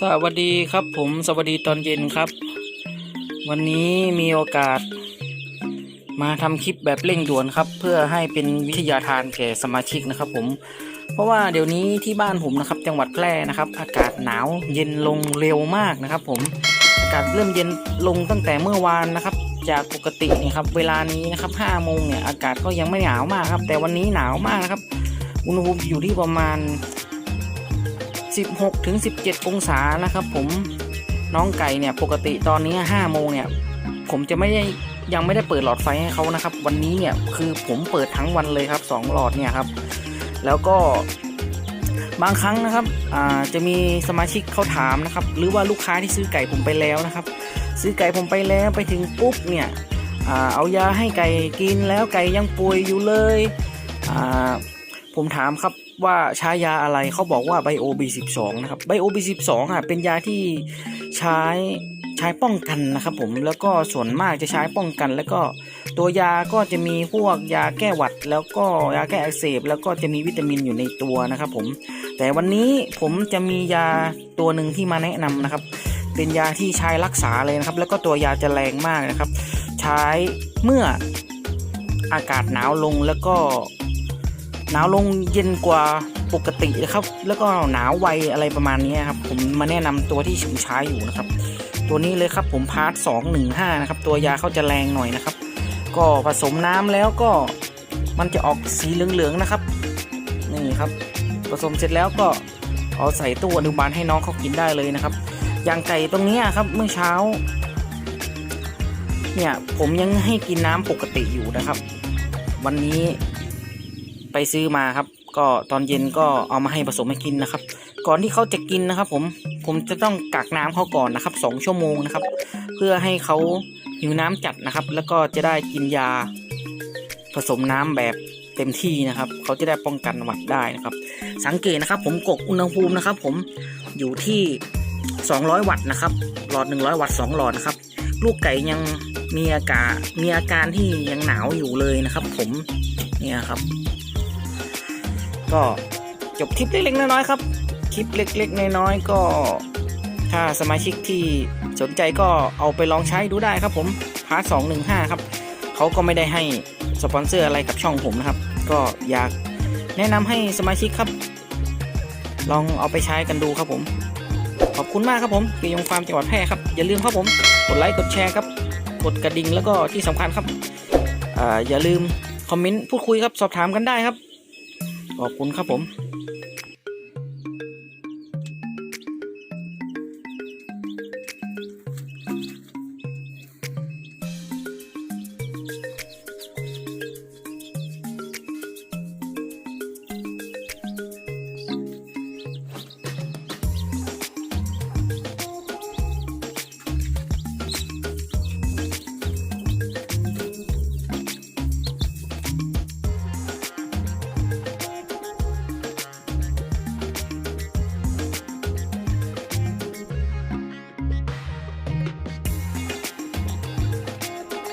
สวัสดีครับผมสวัสดีตอนเย็นครับ วันนี้มีโอกาส มาทำคลิปแบบเร่งด่วนครับ เพื่อให้เป็นวิทยาทานแก่สมาชิกนะครับ ผม เพราะว่าเดี๋ยวนี้ที่บ้านผมนะครับ จังหวัดแพร่นะครับ อากาศหนาวเย็นลงเร็วมากนะครับ ผมอากาศเริ่มเย็นลงตั้งแต่เมื่อวานนะครับ จากปกติเนี่ยครับเวลานี้นะครับ5โมงเนี่ยอากาศก็ยังไม่หนาวมากครับ แต่วันนี้หนาวมากนะครับ อุณหภูมิอยู่ที่ประมาณ 16ถึง17 องศานะครับผมน้องไก่เนี่ยปกติตอนนี้5โมงเนี่ยผมจะไม่ได้ยังไม่ได้เปิดหลอดไฟให้เขานะครับ วันนี้เนี่ยคือผมเปิดทั้งวันเลยครับ 2 หลอดเนี่ยครับ แล้วก็บางครั้งนะครับอ่าจะมีสมาชิกเขาถามนะครับ หรือว่าลูกค้าที่ซื้อไก่ผมไปแล้วนะครับ ซื้อไก่ผมไปแล้วไปถึงปุ๊บเนี่ยอเอายาให้ไก่กินแล้วไก่ยังป่วยอยู่เลย ผมถามครับ ว่าใช้ยาอะไรเขาบอกว่าไบโอบีสิบสองนะครับไบโอบีสิบสองอะเป็นยาที่ใช้ใช้ป้องกันนะครับผมแล้วก็ส่วนมากจะใช้ป้องกัน แล้วก็ตัวยาก็จะมีพวกยาแก้หวัด แล้วก็ยาแก้อักเสบแล้วก็จะมีวิตามินอยู่ในตัวนะครับผมแต่วันนี้ผมจะมียาตัวหนึ่งที่มาแนะนำนะครับ เป็นยาที่ใช้รักษาเลยนะครับ แล้วก็ตัวยาจะแรงมากนะครับ ใช้เมื่ออากาศหนาวลงแล้วก็ หนาวลงเย็นกว่าปกตินะครับ แล้วก็หนาวไวอะไรประมาณนี้ครับ ผมมาแนะนำตัวที่ผมใช้อยู่นะครับ ตัวนี้เลยครับผมพาร์ทสองหนึ่งห้านะครับ ตัวยาเขาจะแรงหน่อยนะครับ ก็ผสมน้ำแล้วก็มันจะออกสีเหลืองๆนะครับนี่ครับ ผสมเสร็จแล้วก็เอาใส่ตู้อนุบาลให้น้องเขากินได้เลยนะครับอย่างไก่ตรงนี้ครับเมื่อเช้า เนี่ยผมยังให้กินน้ำปกติอยู่นะครับ วันนี้ ไปซื้อมาครับ ก็ตอนเย็นก็เอามาให้ผสมให้กินนะครับ ก่อนที่เขาจะกินนะครับ ผมผมจะต้องกักน้ำเขาก่อนนะครับสองชั่วโมงนะครับ เพื่อให้เขาหิวน้ำจัดนะครับ แล้วก็จะได้กินยาผสมน้ำแบบเต็มที่นะครับ เขาจะได้ป้องกันหวัดได้นะครับ สังเกตนะครับ ผมกดอุณหภูมินะครับ ผมอยู่ที่ 200 วัตต์นะครับ หลอด 100 วัตต์2หลอดนะครับ ลูกไก่ยังมีอาการมีอาการที่ยังหนาวอยู่เลยนะครับ ผมเนี่ยครับ ก็จบคลิปเล็กๆน้อยๆครับ คลิปเล็กๆน้อยๆก็ ถ้าสมาชิกที่สนใจก็เอาไปลองใช้ดูได้ครับผมพาร์ทสองหนึ่งห้าครับเขาก็ไม่ได้ให้สปอนเซอร์อะไรกับช่องผมนะครับ ก็อยากแนะนำให้สมาชิกครับ ลองเอาไปใช้กันดูครับผม ขอบคุณมากครับผมปียงฟาร์มจังหวัดแพร่ครับ อย่าลืมครับผม กดไลค์กดแชร์ครับ กดกระดิ่งแล้วก็ที่สำคัญครับออย่าลืมคอมเมนต์พูดคุยครับสอบถามกันได้ครับ ขอบคุณครับผม